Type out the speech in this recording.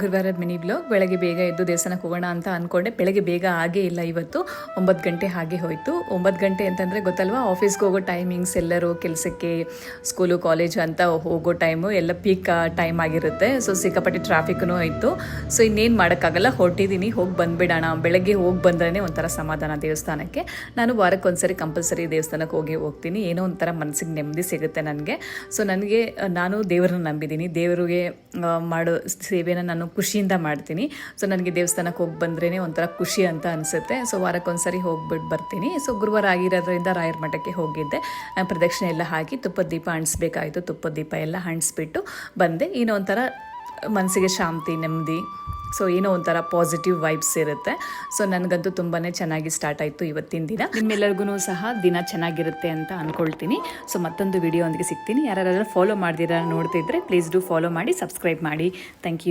ಗುರುವಾರದ mini blog. ಬೆಳಗ್ಗೆ ಬೇಗ ಎದ್ದು ದೇವಸ್ಥಾನಕ್ಕೆ ಹೋಗೋಣ ಅಂತ ಅಂದ್ಕೊಂಡೆ ಬೆಳಗ್ಗೆ ಬೇಗ ಆಗೇ ಇಲ್ಲ ಇವತ್ತು. ಒಂಬತ್ತು ಗಂಟೆ ಹಾಗೆ ಹೋಯಿತು. ಒಂಬತ್ತು ಗಂಟೆ ಅಂತಂದರೆ ಗೊತ್ತಲ್ವಾ? ಆಫೀಸ್ಗೆ ಹೋಗೋ ಟೈಮಿಂಗ್ಸ್ ಎಲ್ಲರೂ ಕೆಲಸಕ್ಕೆ ಸ್ಕೂಲು ಕಾಲೇಜು ಅಂತ ಹೋಗೋ ಟೈಮು ಎಲ್ಲ ಪೀಕ್ ಟೈಮ್ ಆಗಿರುತ್ತೆ. ಸೊ ಸಿಕ್ಕಾಪಟ್ಟೆ ಟ್ರಾಫಿಕ್ನೂ ಇತ್ತು. ಸೊ ಇನ್ನೇನು ಮಾಡೋಕ್ಕಾಗಲ್ಲ. ಹೊರಟಿದ್ದೀನಿ ಹೋಗಿ ಬಂದುಬಿಡೋಣ. ಬೆಳಗ್ಗೆ ಹೋಗಿ ಬಂದ್ರೇ ಒಂಥರ ಸಮಾಧಾನ ದೇವಸ್ಥಾನಕ್ಕೆ. ನಾನು ವಾರಕ್ಕೆ ಒಂದ್ಸರಿ ಕಂಪಲ್ಸರಿ ದೇವಸ್ಥಾನಕ್ಕೆ ಹೋಗಿ ಹೋಗ್ತೀನಿ. ಏನೋ ಒಂಥರ ಮನಸ್ಸಿಗೆ ನೆಮ್ಮದಿ ಸಿಗುತ್ತೆ ನನಗೆ. ಸೊ ನನಗೆ, ನಾನು ದೇವರನ್ನ ನಂಬಿದ್ದೀನಿ. ದೇವರಿಗೆ ಮಾಡೋ ಸೇವೆನ ನಾನು ಖುಷಿಯಿಂದ ಮಾಡ್ತೀನಿ. ಸೊ ನನಗೆ ದೇವಸ್ಥಾನಕ್ಕೆ ಹೋಗಿ ಬಂದ್ರೇ ಒಂಥರ ಖುಷಿ ಅಂತ ಅನಿಸುತ್ತೆ. ಸೊ ವಾರಕ್ಕೊಂದ್ಸರಿ ಹೋಗ್ಬಿಟ್ಟು ಬರ್ತೀನಿ. ಸೊ ಗುರುವಾರ ಆಗಿರೋದ್ರಿಂದ ರಾಯರ ಮಠಕ್ಕೆ ಹೋಗಿದ್ದೆ. ಪ್ರದಕ್ಷಿಣೆ ಎಲ್ಲ ಹಾಕಿ ತುಪ್ಪದ ದೀಪ ಅಂಟಿಸ್ಬೇಕಾಯಿತು ತುಪ್ಪದ ದೀಪ ಎಲ್ಲ ಅಂಟಿಸ್ಬಿಟ್ಟು ಬಂದೆ. ಏನೋ ಒಂಥರ ಮನಸ್ಸಿಗೆ ಶಾಂತಿ, ನೆಮ್ಮದಿ. ಸೊ ಏನೋ ಒಂಥರ ಪಾಸಿಟಿವ್ ವೈಬ್ಸ್ ಇರುತ್ತೆ. ಸೊ ನನಗಂತೂ ತುಂಬಾ ಚೆನ್ನಾಗಿ ಸ್ಟಾರ್ಟ್ ಆಯಿತು ಇವತ್ತಿನ ದಿನ. ನಿಮ್ಮೆಲ್ಲರಿಗೂ ಸಹ ದಿನ ಚೆನ್ನಾಗಿರುತ್ತೆ ಅಂತ ಅಂದ್ಕೊಳ್ತೀನಿ ಸೊ ಮತ್ತೊಂದು ವಿಡಿಯೋ ಒಂದಿಗೆ ಸಿಗ್ತೀನಿ. ಯಾರು ಫಾಲೋ ಮಾಡ್ದಿರ ನೋಡ್ತಿದ್ರೆ ಪ್ಲೀಸ್ ಡೂ ಫಾಲೋ ಮಾಡಿ ಸಬ್ಸ್ಕ್ರೈಬ್ ಮಾಡಿ. Thank you